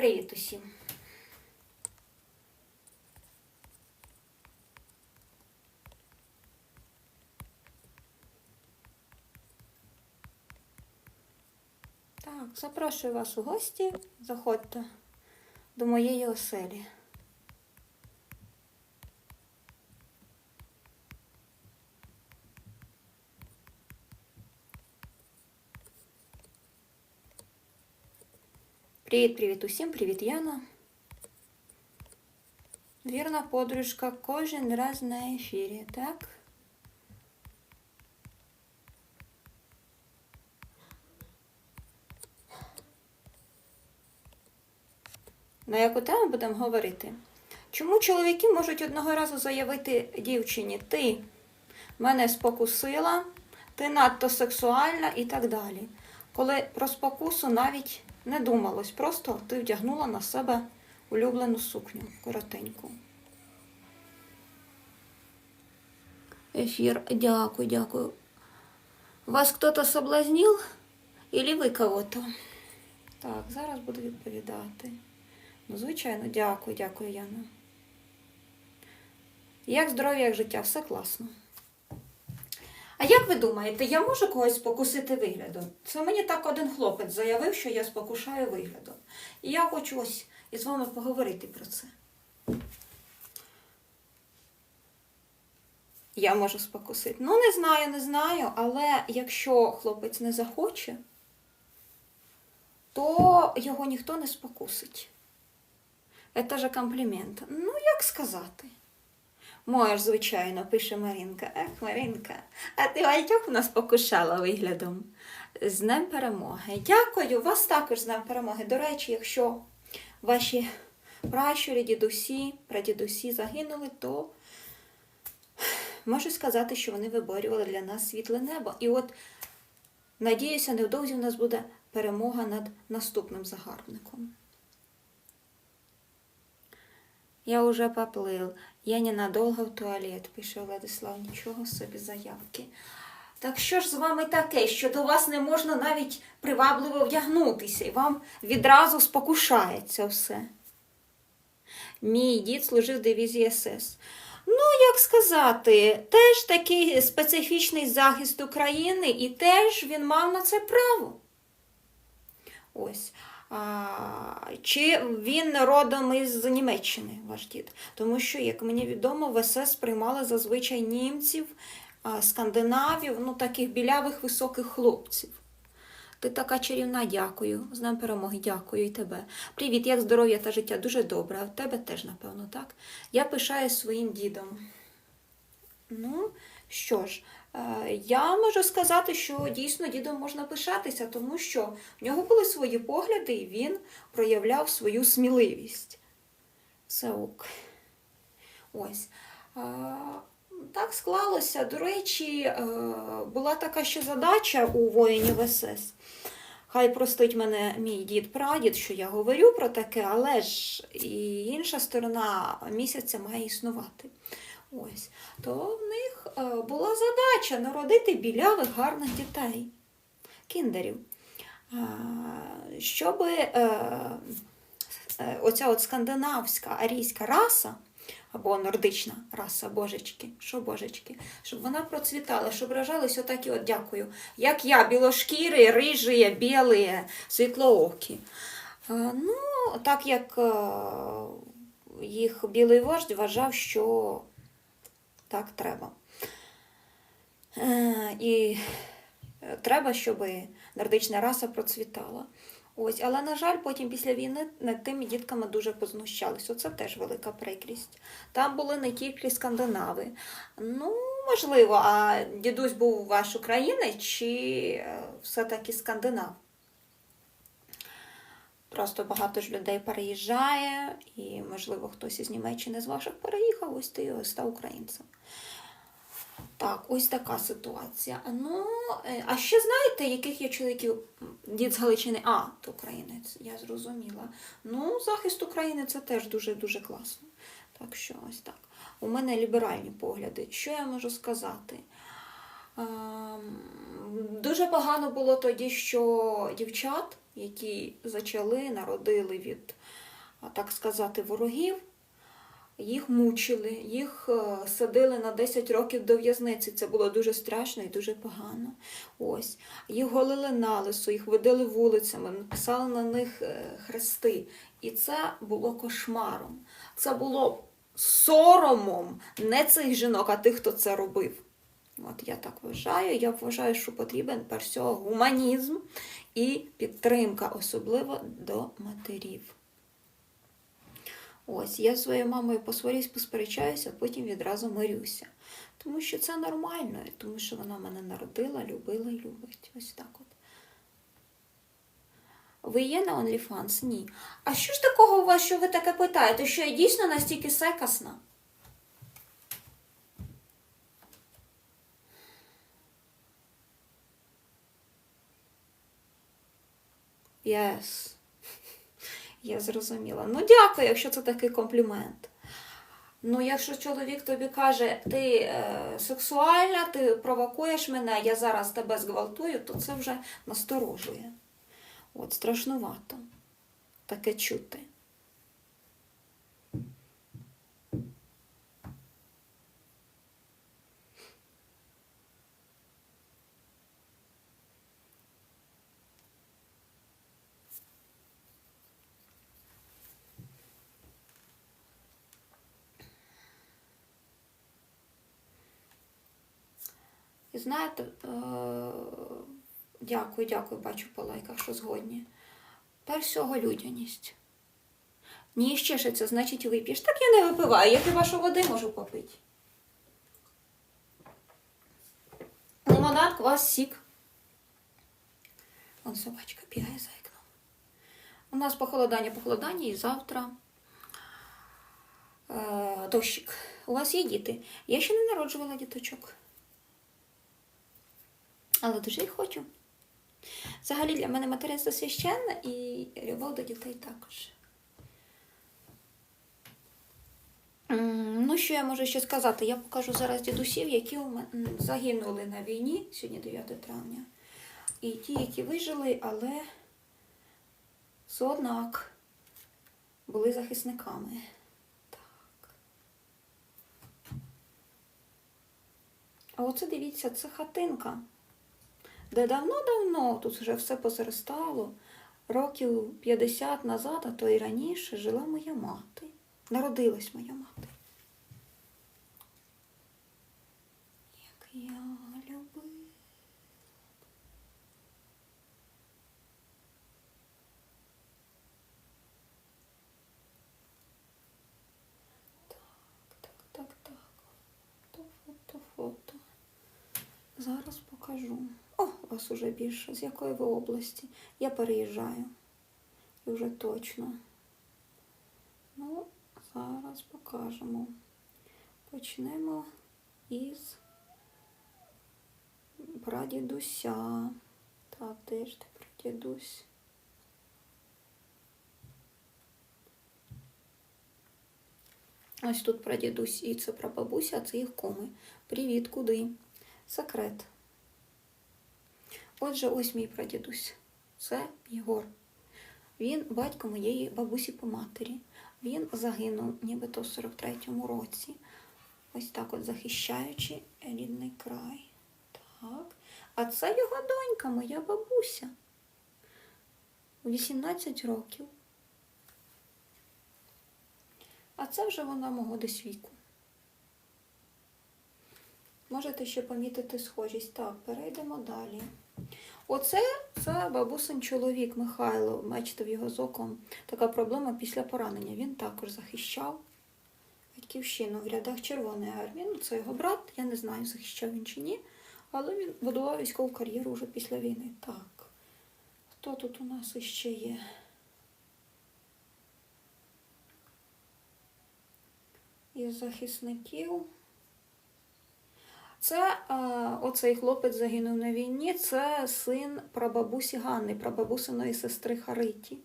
Привіт усім! Так, запрошую вас у гості. Заходьте до моєї оселі. Привіт, привіт усім, привіт, Яна. Вірна подружка кожен раз на ефірі, так? На яку тему будемо говорити? Чому чоловіки можуть одного разу заявити дівчині, ти мене спокусила, ти надто сексуальна і так далі. Коли про спокусу навіть не думалось, просто ти вдягнула на себе улюблену сукню коротеньку. Ефір, дякую, дякую. Вас кто-то соблазнил? Или ви кого-то? Так, зараз буду відповідати. Ну, звичайно, дякую, дякую, Яна. Як здоров'я, як життя, все класно. А як ви думаєте, я можу когось спокусити виглядом? Це мені так один хлопець заявив, що я спокушаю виглядом. І я хочу ось із вами поговорити про це. Я можу спокусити. Ну, не знаю, не знаю, але якщо хлопець не захоче, то його ніхто не спокусить. Це же комплімент. Ну, як сказати? Можеш, звичайно, пише Марінка. Ех, Марінка, а ти багатьох нас покушала виглядом. З Днем перемоги. Дякую, вас також з Днем перемоги. До речі, якщо ваші пращурі, дідусі, прадідусі загинули, то можу сказати, що вони виборювали для нас світле небо. І от, надіюся, невдовзі в нас буде перемога над наступним загарбником. Я уже поплыл. Я ненадолго в туалет, пише Владислав. Нічого собі заявки. Так що ж з вами таке, що до вас не можна навіть привабливо вдягнутися, і вам відразу спокушається все. Мій дід служив в дивізії СС. Ну, як сказати, теж такий специфічний захист України, і теж він мав на це право. Ось. Чи він родом із Німеччини, ваш дід? Тому що, як мені відомо, в СС приймали зазвичай німців, скандинавів, ну таких білявих високих хлопців. Ти така чарівна, дякую. З ним перемоги, дякую і тебе. Привіт, як здоров'я та життя? Дуже добре. А в тебе теж, напевно, так? Я пишаю своїм дідом. Ну, що ж, я можу сказати, що дійсно дідом можна пишатися, тому що в нього були свої погляди, і він проявляв свою сміливість. Все ок. Ось. Е, Так склалося. До речі, е, була така ще задача у воїнів СС. Хай простить мене мій дід прадід, що я говорю про таке, але ж і інша сторона місяця має існувати. Ось, то в них е, була задача народити білявих гарних дітей, кіндерів, щоб е, е, оця от скандинавська арійська раса або нордична раса божечки, що божечки, щоб вона процвітала, щоб рожались отакі от дякую, як я, білошкіри, рижі, білі, світлоокі. Ну, так як їх білий вождь вважав, що так треба. Е, І е, треба, щоб нордична раса процвітала. Ось, але, на жаль, потім після війни над тими дітками дуже познущались. Оце теж велика прикрість. Там були не тільки скандинави. Ну, можливо, а дідусь був ваш українець чи е, все-таки скандинав? Просто багато ж людей переїжджає, і, можливо, хтось із Німеччини з ваших переїхав, ось ти ось став українцем. Так, ось така ситуація. Ну, е, а ще знаєте, яких є чоловіків дід з Галичини? А, то українець, я зрозуміла. Ну, захист України це теж дуже-дуже класно. Так що ось так. У мене ліберальні погляди. Що я можу сказати? Ем, Дуже погано було тоді, що дівчат які зачали, народили від, так сказати, ворогів. Їх мучили, їх е, садили на 10 років до в'язниці. Це було дуже страшно і дуже погано. Ось. Їх голили на лису, їх водили вулицями, написали на них е, хрести. І це було кошмаром. Це було соромом не цих жінок, а тих, хто це робив. От я так вважаю. Я вважаю, що потрібен перш гуманізм і підтримка, особливо до матерів. Ось, я з своєю мамою посварюсь, посперечаюся, а потім відразу мирюся. Тому що це нормально, тому що вона мене народила, любила і любить. Ось так от. Ви є на OnlyFans? Ні. А що ж такого у вас, що ви таке питаєте? Що я дійсно настільки секасна? Yes. Я зрозуміла. Ну, дякую, якщо це такий комплімент. Ну, якщо чоловік тобі каже, ти е, сексуальна, ти провокуєш мене, я зараз тебе зґвалтую, то це вже насторожує. От, страшнувато таке чути. І знаєте, е, дякую, дякую, бачу по лайках, що згодні. Перш всього людяність. Ні, ще ще це, значить, вип'єш. Так я не випиваю, я хіба що води можу попити. Лимонад, квас, сік. Вон собачка бігає за вікном. У нас похолодання, похолодання і завтра е, дощик. У вас є діти? Я ще не народжувала діточок. Але дуже їх хочу. Взагалі для мене материнство священне і любов до дітей також. Ну, що я можу ще сказати? Я покажу зараз дідусів, які у мене загинули на війні, сьогодні 9 травня. І ті, які вижили, але все однак були захисниками. Так. А оце дивіться, це хатинка де давно-давно тут вже все позаростало. Років 50 назад, а то і раніше, жила моя мати. Народилась моя мати. Як я любила. Зараз покажу. О, вас уже більше. З якої ви області? Я переїжджаю. І вже точно. Ну, зараз покажемо. Почнемо із прадідуся. Так, де ж ти прадідусь? Ось тут прадідусь і це прабабуся, а це їх коми. Привіт, куди? Секрет. Отже, ось мій прадідусь. Це Єгор. Він батько моєї бабусі по матері. Він загинув нібито в 43-му році. Ось так от захищаючи рідний край. Так. А це його донька, моя бабуся. 18 років. А це вже вона мого десь віку. Можете ще помітити схожість. Так, перейдемо далі. Оце це бабусин чоловік Михайло. Бачите, в його з оком така проблема після поранення. Він також захищав батьківщину в рядах Червоної армії. Ну, це його брат, я не знаю, захищав він чи ні. Але він будував військову кар'єру вже після війни. Так. Хто тут у нас іще є? Із захисників. Це е, оцей хлопець загинув на війні. Це син прабабусі Ганни, прабабусиної сестри Хариті.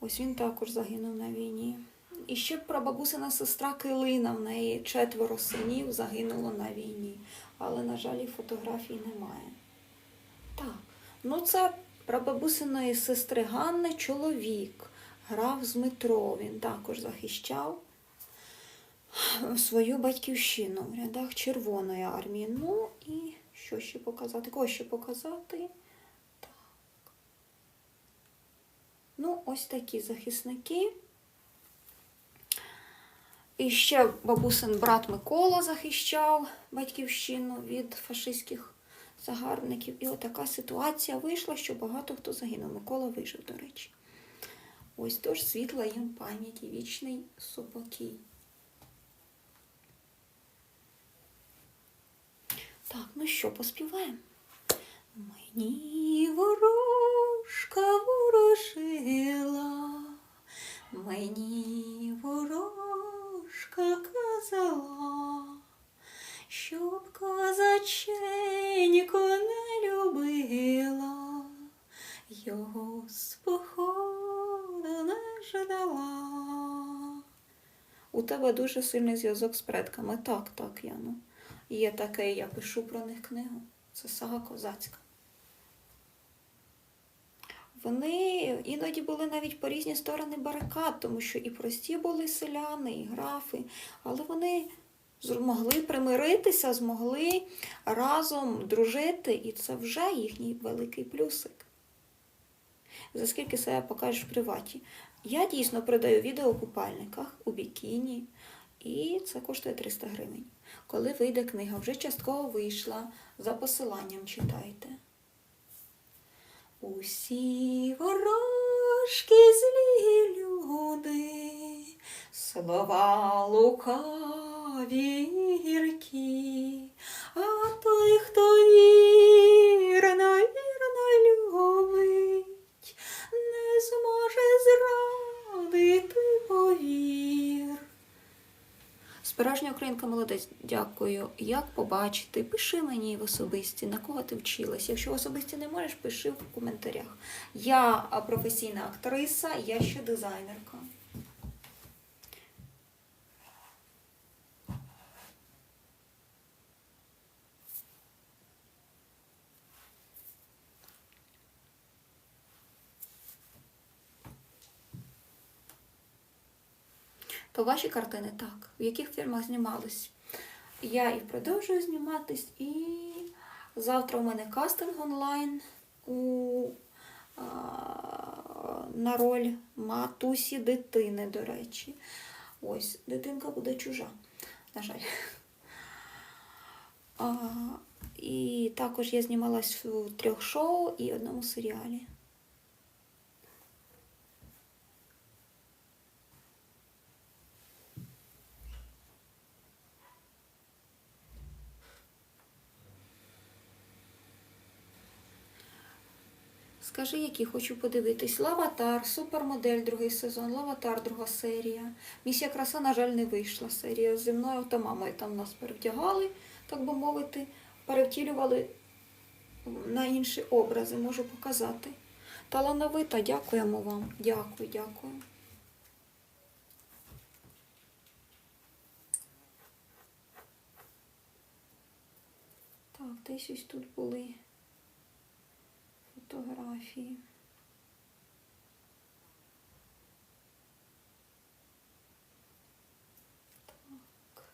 Ось він також загинув на війні. І ще прабабусина сестра Килина, в неї четверо синів загинуло на війні. Але, на жаль, фотографій немає. Так, ну це прабабусиної сестри Ганни чоловік грав з Дмитро. Він також захищав свою батьківщину в рядах Червоної армії. Ну і що ще показати? Кого ще показати? Так. Ну, ось такі захисники. І ще бабусин брат Микола захищав батьківщину від фашистських загарбників. І отака ситуація вийшла, що багато хто загинув. Микола вижив, до речі. Ось тож світла їм пам'ять і вічний супокій. Так, ну що, поспіваємо? Мені ворожка ворожила, мені ворожка казала, щоб козаченько не любила, його з походу не ждала. У тебе дуже сильний зв'язок з предками. Так, так, Яну. Є таке, я пишу про них книгу. Це сага козацька. Вони іноді були навіть по різні сторони барикад, тому що і прості були селяни, і графи, але вони змогли примиритися, змогли разом дружити, і це вже їхній великий плюсик. За скільки себе покажеш в приваті. Я дійсно продаю відео у купальниках, у бікіні, і це коштує 300 гривень. Коли вийде книга, вже частково вийшла, за посиланням читайте. Усі ворожки злі люди, слова лукаві гіркі, а той, хто вірно, вірно любить, не зможе зрадити повір. Справжня українка молодець, дякую. Як побачити? Пиши мені в особисті, на кого ти вчилась. Якщо в особисті не можеш, пиши в коментарях. Я професійна актриса, я ще дизайнерка. То ваші картини так. В яких фільмах знімались? Я і продовжую зніматись, і завтра у мене кастинг онлайн у, а, на роль матусі дитини, до речі. Ось, дитинка буде чужа, на жаль. А, і також я знімалась у трьох шоу і одному серіалі. Скажи, які хочу подивитись. Лаватар, супермодель, другий сезон, Лаватар, друга серія. Місія краса, на жаль, не вийшла серія. Зі мною та мамою там нас перевдягали, так би мовити, перевтілювали на інші образи, можу показати. Талановита, дякуємо вам. Дякую, дякую. Так, десь ось тут були фотографії. Так.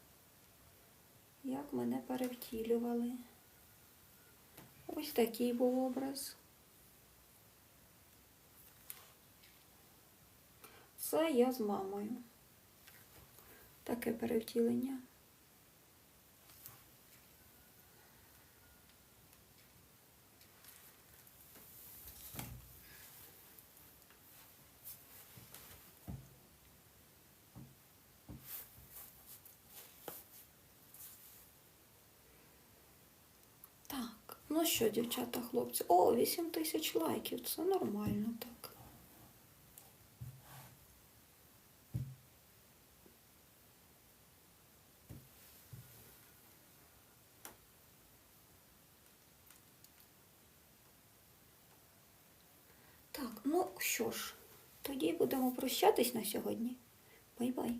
Як мене перевтілювали. Ось такий був образ. Це я з мамою. Таке перевтілення. Так, ну що, дівчата, хлопці? О, 8 тисяч лайків. Це нормально так. Так, ну що ж, тоді будемо прощатись на сьогодні. Бай-бай.